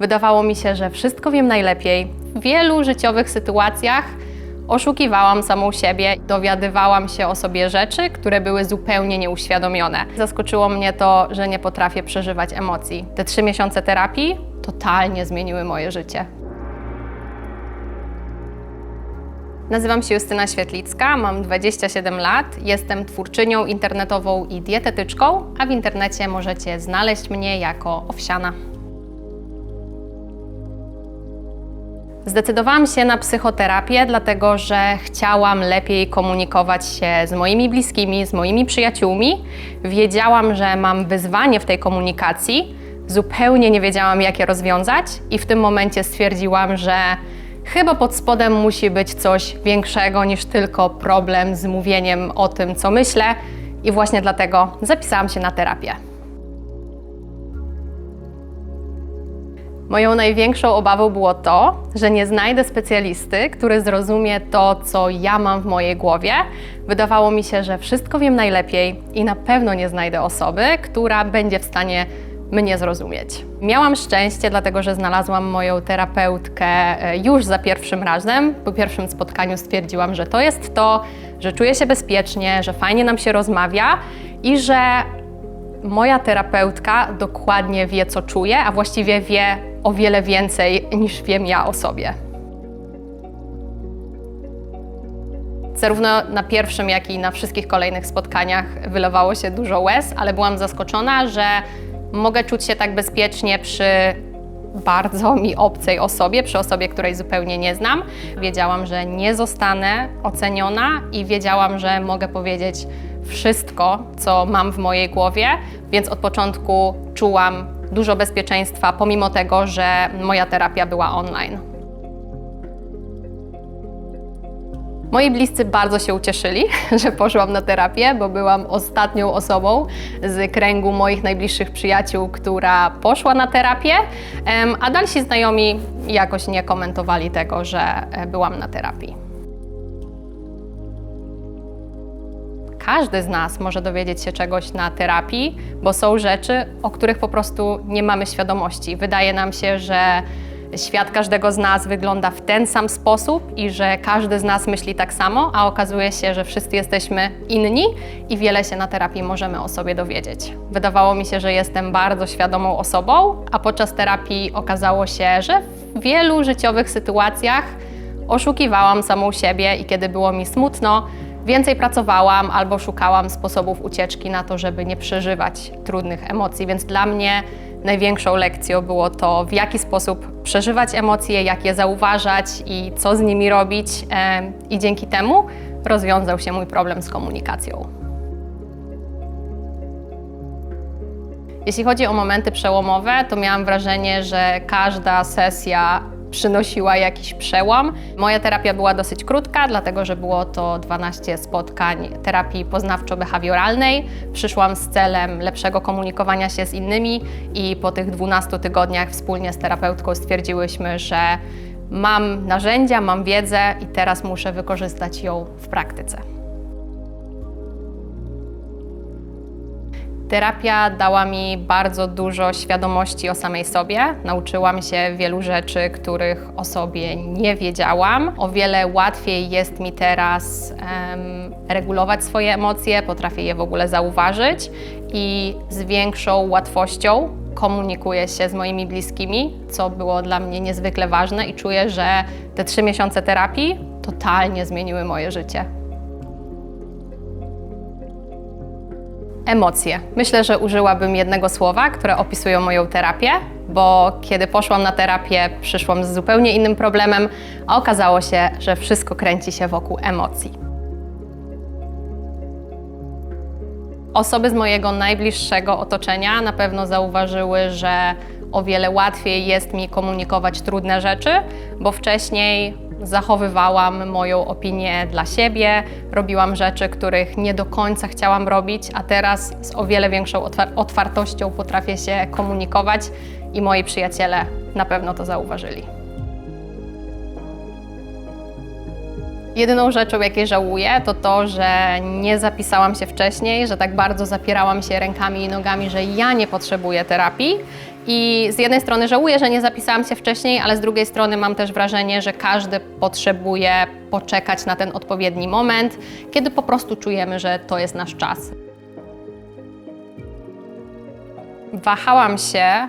Wydawało mi się, że wszystko wiem najlepiej. W wielu życiowych sytuacjach oszukiwałam samą siebie, dowiadywałam się o sobie rzeczy, które były zupełnie nieuświadomione. Zaskoczyło mnie to, że nie potrafię przeżywać emocji. Te trzy miesiące terapii totalnie zmieniły moje życie. Nazywam się Justyna Świetlicka, mam 27 lat, jestem twórczynią internetową i dietetyczką, a w internecie możecie znaleźć mnie jako Owsiana. Zdecydowałam się na psychoterapię, dlatego że chciałam lepiej komunikować się z moimi bliskimi, z moimi przyjaciółmi. Wiedziałam, że mam wyzwanie w tej komunikacji, zupełnie nie wiedziałam, jak je rozwiązać, i w tym momencie stwierdziłam, że chyba pod spodem musi być coś większego niż tylko problem z mówieniem o tym, co myślę, i właśnie dlatego zapisałam się na terapię. Moją największą obawą było to, że nie znajdę specjalisty, który zrozumie to, co ja mam w mojej głowie. Wydawało mi się, że wszystko wiem najlepiej i na pewno nie znajdę osoby, która będzie w stanie mnie zrozumieć. Miałam szczęście, dlatego że znalazłam moją terapeutkę e, już za pierwszym razem. Po pierwszym spotkaniu stwierdziłam, że to jest to, że czuję się bezpiecznie, że fajnie nam się rozmawia i że moja terapeutka dokładnie wie, co czuję, a właściwie wie o wiele więcej niż wiem ja o sobie. Zarówno na pierwszym, jak i na wszystkich kolejnych spotkaniach wylewało się dużo łez, ale byłam zaskoczona, że mogę czuć się tak bezpiecznie przy bardzo mi obcej osobie, przy osobie, której zupełnie nie znam. Wiedziałam, że nie zostanę oceniona i wiedziałam, że mogę powiedzieć wszystko, co mam w mojej głowie, więc od początku czułam dużo bezpieczeństwa, pomimo tego, że moja terapia była online. Moi bliscy bardzo się ucieszyli, że poszłam na terapię, bo byłam ostatnią osobą z kręgu moich najbliższych przyjaciół, która poszła na terapię, a dalsi znajomi jakoś nie komentowali tego, że e, byłam na terapii. Każdy z nas może dowiedzieć się czegoś na terapii, bo są rzeczy, o których po prostu nie mamy świadomości. Wydaje nam się, że świat każdego z nas wygląda w ten sam sposób i że każdy z nas myśli tak samo, a okazuje się, że wszyscy jesteśmy inni i wiele się na terapii możemy o sobie dowiedzieć. Wydawało mi się, że jestem bardzo świadomą osobą, a podczas terapii okazało się, że w wielu życiowych sytuacjach oszukiwałam samą siebie i kiedy było mi smutno, więcej pracowałam albo szukałam sposobów ucieczki na to, żeby nie przeżywać trudnych emocji. Więc dla mnie największą lekcją było to, w jaki sposób przeżywać emocje, jak je zauważać i co z nimi robić. I dzięki temu rozwiązał się mój problem z komunikacją. Jeśli chodzi o momenty przełomowe, to miałam wrażenie, że każda sesja przynosiła jakiś przełom. Moja terapia była dosyć krótka, dlatego że było to 12 spotkań terapii poznawczo-behawioralnej. Przyszłam z celem lepszego komunikowania się z innymi i po tych 12 tygodniach wspólnie z terapeutką stwierdziłyśmy, że mam narzędzia, mam wiedzę i teraz muszę wykorzystać ją w praktyce. Terapia dała mi bardzo dużo świadomości o samej sobie. Nauczyłam się wielu rzeczy, których o sobie nie wiedziałam. O wiele łatwiej jest mi teraz em, regulować swoje emocje, potrafię je w ogóle zauważyć i z większą łatwością komunikuję się z moimi bliskimi, co było dla mnie niezwykle ważne i czuję, że te trzy miesiące terapii totalnie zmieniły moje życie. Emocje. Myślę, że użyłabym jednego słowa, które opisują moją terapię, bo kiedy poszłam na terapię, przyszłam z zupełnie innym problemem, a okazało się, że wszystko kręci się wokół emocji. Osoby z mojego najbliższego otoczenia na pewno zauważyły, że o wiele łatwiej jest mi komunikować trudne rzeczy, bo wcześniej zachowywałam moją opinię dla siebie, robiłam rzeczy, których nie do końca chciałam robić, a teraz z o wiele większą otwar- otwartością potrafię się komunikować i moi przyjaciele na pewno to zauważyli. Jedyną rzeczą, jakiej żałuję, to to, że nie zapisałam się wcześniej, że tak bardzo zapierałam się rękami i nogami, że ja nie potrzebuję terapii I z jednej strony żałuję, że nie zapisałam się wcześniej, ale z drugiej strony mam też wrażenie, że każdy potrzebuje poczekać na ten odpowiedni moment, kiedy po prostu czujemy, że to jest nasz czas. Wahałam się,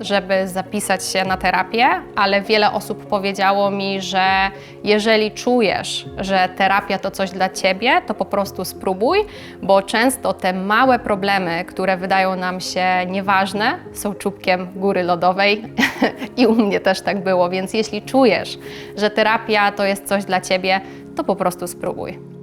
żeby zapisać się na terapię, ale wiele osób powiedziało mi, że jeżeli czujesz, że terapia to coś dla ciebie, to po prostu spróbuj, bo często te małe problemy, które wydają nam się nieważne, są czubkiem góry lodowej i u mnie też tak było, więc jeśli czujesz, że terapia to jest coś dla ciebie, to po prostu spróbuj.